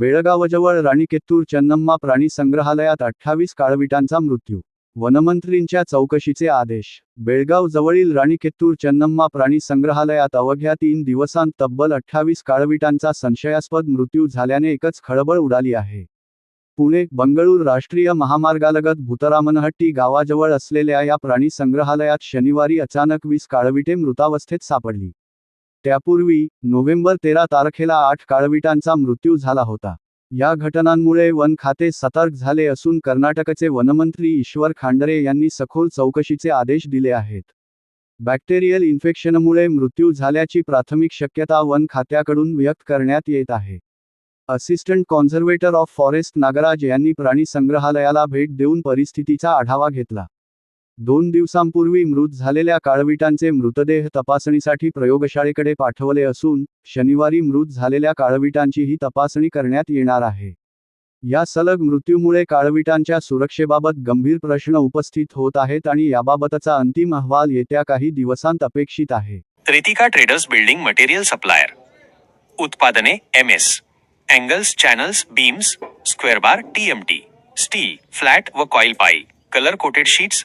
बेळगावजवळ राणीकेतूर चन्नम्मा प्राणी संग्रहालयात अठ्ठावीस काळविटांचा मृत्यू. वनमंत्रींच्या चौकशीचे आदेश. बेळगाव जवळील राणीकेतूर चन्नम्मा प्राणी संग्रहालयात अवघ्या तीन दिवसांत तब्बल अठ्ठावीस काळविटांचा संशयास्पद मृत्यू झाल्याने एकच खळबळ उडाली आहे. पुणे बंगळूर राष्ट्रीय महामार्गालगत भूतरामनहट्टी गावाजवळ असलेल्या या प्राणी संग्रहालयात शनिवारी अचानक वीस काळविटे मृतावस्थेत सापडली. त्यापूर्वी नोव्हेंबर तेरा तारखेला आठ काळविटांचा मृत्यू झाला होता. या घटनांमुळे वन खाते सतर्क झाले असून कर्नाटकचे वनमंत्री ईश्वर खांडरे यांनी सखोल चौकशीचे आदेश दिले आहेत. बॅक्टेरियल इन्फेक्शनमुळे मृत्यू झाल्याची प्राथमिक शक्यता वन खात्याकडून व्यक्त करण्यात येत आहे. Assistant conservator of forest Nagraj यांनी प्राणी संग्रहालयाला भेट देऊन परिस्थितीचा आढावा घेतला. दोन दिवसांपूर्वी मृत झालेल्या काळविटांचे मृतदेह तपासणीसाठी प्रयोगशाळेकडे पाठवले असून शनिवारी मृत झालेल्या काळविटांचीही तपासणी करण्यात येणार आहे. या सलग मृत्यूमुळे काळविटांच्या सुरक्षेबाबत गंभीर प्रश्न उपस्थित होत आहेत आणि याबाबतचा अंतिम अहवाल येत्या काही दिवसांत अपेक्षित आहे. Ritika traders building material supplier. उत्पादने M S. Angles channels beams square bar T steel flat व coil pipe colour coated sheets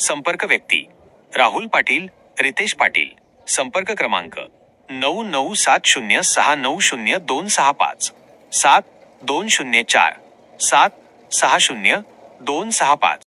संपर्क व्यक्ती राहुल पाटील रितेश पाटील. संपर्क क्रमांक नऊ नऊ सात शून्य सहा नऊ शून्य दोन सहा पाच. सात दोन शून्य चार. सात सहा शून्य दोन सहा पाच.